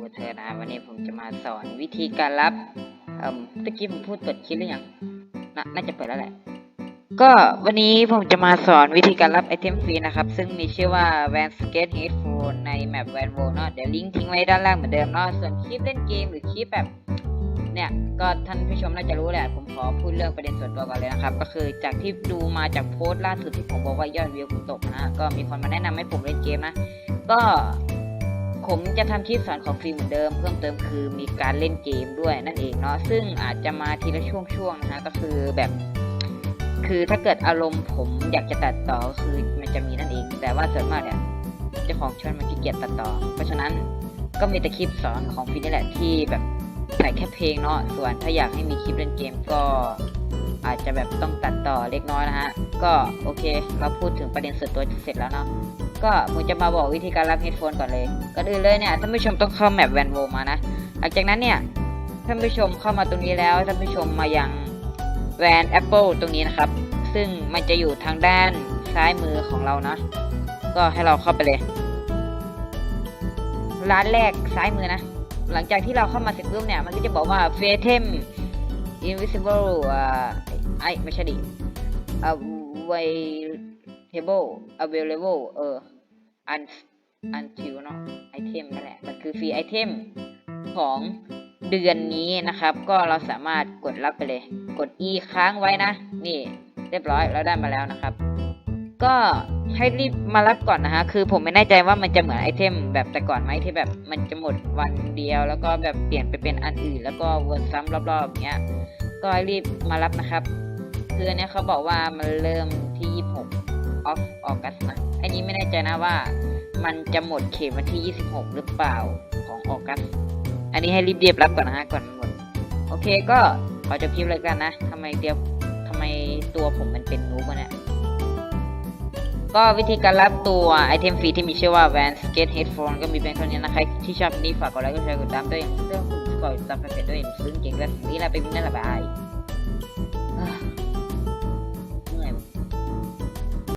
บูเธอนะวันนี้ผมจะมาสอนวิธีการรับเอ่อตะกี้ผมพูดเปิดคลิปหรือยังนน่าจะเปิดแล้วแหละ ก็วันนี้ผมจะมาสอนวิธีการรับไอเทมฟรีนะครับ ซึ่งมีชื่อว่า Van Skate Headphone ในแมป Van w o เนาะเดี๋ยวลิงก์ทิ้งไว้ด้านล่างเหมือนเดิมเนาะส่วนคลิปเล่นเกมหรือคลิปแบบเนี่ยก็ท่านผู้ชมน่าจะรู้แหละ ผมขอพูดเรื่องประเด็นส่วนตัวก่อนเลยนะครับ ก็คือจากที่ดูมาจากโพสต์ล่าสุดที่ผมบอกว่ายอดวิวผมตกนะ ก็มีคนมาแนะนำให้ผมเล่นเกมนะ ก็ ผมจะทำคลิปสอนของฟรีเหมือนเดิม เพิ่มเติมคือมีการเล่นเกมด้วยนั่นเองเนาะซึ่งอาจจะมาทีละช่วงๆนะฮะก็คือแบบ คือถ้าเกิดอารมณ์ผมอยากจะตัดต่อคือมันจะมีนั่นเอง แต่ว่าส่วนมากเนี่ยเจ้าของช่องมันขี้เกียจตัดต่อ เพราะฉะนั้นก็มีแต่คลิปสอนของฟรีนี่แหละที่แบบใส่แค่เพลงเนาะส่วนถ้าอยากให้มีคลิปเล่นเกมก็ อาจจะแบบต้องตัดต่อเล็กน้อยนะฮะ ก็โอเค เราพูดถึงประเด็นส่วนตัวเสร็จแล้วเนาะ ก็ผมจะมาบอกวิธีการรับเฮดโฟนก่อนเลยก่อนอื่นเลยเนี่ยท่านผู้ชมต้องเข้าแมปแวนโวมานะ หลังจากนั้นเนี่ยท่านผู้ชมเข้ามาตรงนี้แล้วท่านผู้ชมมายังแวนแอปเปิลตรงนี้นะครับ ซึ่งมันจะอยู่ทางด้านซ้ายมือของเรานะ ก็ให้เราเข้าไปเลย ร้านแรกซ้ายมือนะ หลังจากที่เราเข้ามาเสร็จปุ๊บเนี่ย มันก็จะบอกว่า f a t e m invisible อ่า ไอไม่ใช่ดิ available available เออ un until เนาะไอเทมนั่นแหละ มันคือฟรีไอเทมของเดือนนี้นะครับ ก็เราสามารถกดรับไปเลย กด e ค้างไว้นะ นี่เรียบร้อยเราได้มาแล้วนะครับ ก็ให้รีบมารับก่อนนะฮะ คือผมไม่แน่ใจว่ามันจะเหมือนไอเทมแบบแต่ก่อนไหมที่แบบมันจะหมดวันเดียว แล้วก็แบบเปลี่ยนไปเป็นอันอื่น แล้วก็วนซ้ำรอบๆอย่างเงี้ย ก็รีบมารับนะครับ คืออันเนี้ยเขาบอกว่ามันเริ่มที่ 26 of August นะอันนี้ไม่แน่ใจนะว่า มันจะหมดเขตวันที่ 26 หรือเปล่าของออกัส อันนี้ให้รีบเรียบรับก่อนนะฮะก่อนหมด โอเคก็ขอจบคลิปเลยกันนะทำไมเดียวทำไมตัวผมมันเป็นนูบวะเนี่ย ก็วิธีการรับตัวไอเทมฟรีที่มีชื่อว่า Van Skate Headphone ก็มีเป็นเท่านี้นะใครที่ชอบนี้ฝากกดไลค์กดแชร์กดติดตามด้วยเรื่องคุณส ก่อร์ตามแฟนเพจด้วยซึ่งเก่งและนี่แหละเป็นวินนั่นละบาย